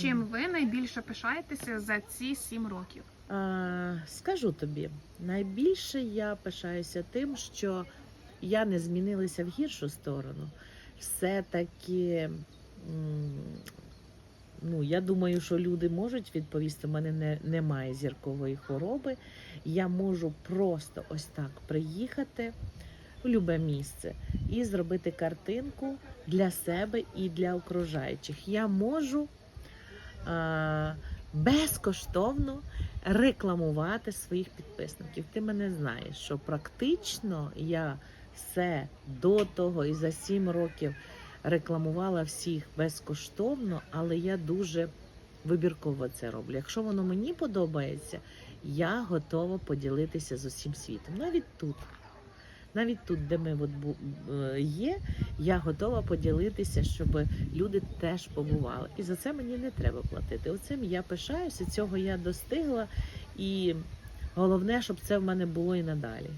Чим ви найбільше пишаєтеся за ці сім років? А, скажу тобі, найбільше я пишаюся тим, що я не змінилася в гіршу сторону. Все-таки, ну, я думаю, що люди можуть відповісти, у мене не, немає зіркової хвороби. Я можу просто ось так приїхати в любе місце і зробити картинку для себе і для окружаючих. Я можу безкоштовно рекламувати своїх підписників. Ти мене знаєш, що практично я все до того і за сім років рекламувала всіх безкоштовно, але я дуже вибірково це роблю. Якщо воно мені подобається, я готова поділитися з усім світом. Навіть тут. Навіть тут, де ми от е, є, я готова поділитися, щоб люди теж побували. І за це мені не треба платити. Оцим я пишаюся, цього я достигла. І головне, щоб це в мене було і надалі.